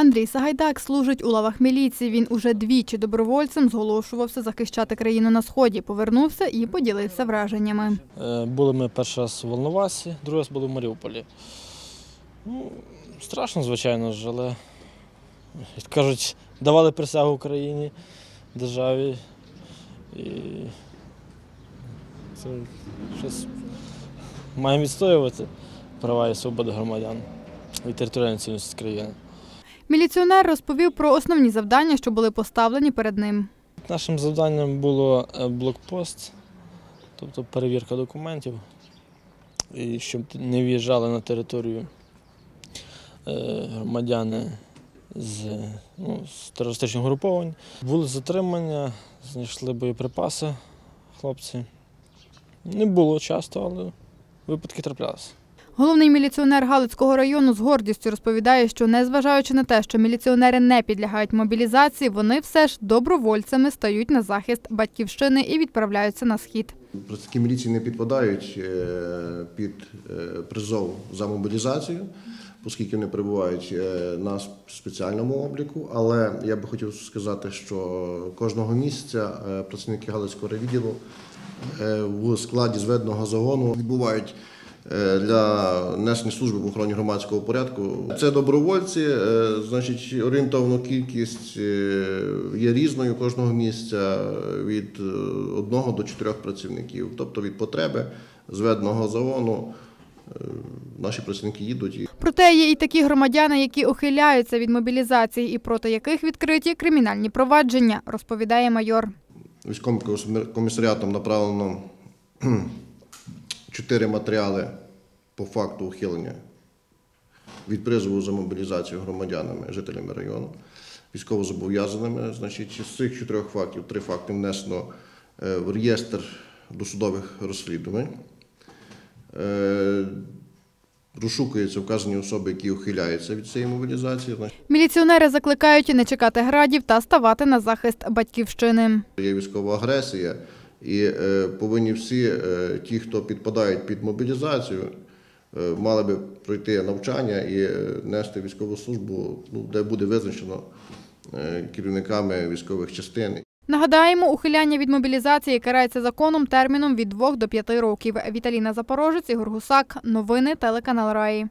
Андрій Сагайдак служить у лавах міліції. Він уже двічі добровольцем зголошувався захищати країну на сході. Повернувся і поділився враженнями. Е, Були ми перший раз у Волновасі, другий раз були в Маріуполі. Ну, страшно, звичайно ж, але, кажуть, давали присягу Україні, державі. І це щось маємо відстоювати права і свободи громадян і територіальну цілісність країни. Міліціонер розповів про основні завдання, що були поставлені перед ним. Нашим завданням було е, блокпост, тобто перевірка документів, і щоб не в'їжджали на територію е, громадяни з, ну, з терористичних груповань. Були затримання, знайшли боєприпаси хлопці. Не було часто, але випадки траплялися. Головний міліціонер Галицького району з гордістю розповідає, що незважаючи на те, що міліціонери не підлягають мобілізації, вони все ж добровольцями стають на захист батьківщини і відправляються на схід. Працівники міліції не підпадають е, під е, призов за мобілізацію, оскільки вони перебувають е, на спеціальному обліку. Але я би хотів сказати, що кожного місяця працівники Галицького райвідділу в складі зведеного загону відбувають. Е, Для несення служби в охороні громадського порядку це добровольці, е, значить орієнтовна кількість е, є різною кожного місця від одного до чотирьох працівників. Тобто від потреби зведеного загону наші працівники їдуть Проте є і такі громадяни, які ухиляються від мобілізації і проти яких відкриті кримінальні провадження, розповідає майор. військовим комісаріатом направлено чотири матеріали по факту ухилення від призову за мобілізацію громадянами, жителями району, військовозобов'язаними. Значить, з цих чотирьох фактів три факти внесено е, в реєстр досудових розслідувань. Е, Розшукуються вказані особи, які ухиляються від цієї мобілізації. Міліціонери закликають не чекати градів та ставати на захист батьківщини. Є військова агресія, і е, повинні всі е, ті, хто підпадають під мобілізацію, е, мали би пройти навчання і нести військову службу, ну, де буде визначено керівниками військових частин. Нагадаємо, ухиляння від мобілізації карається законом терміном від 2 до 5 років. Віталіна Запорожець, Ігор Гусак. Новини телеканал Раї.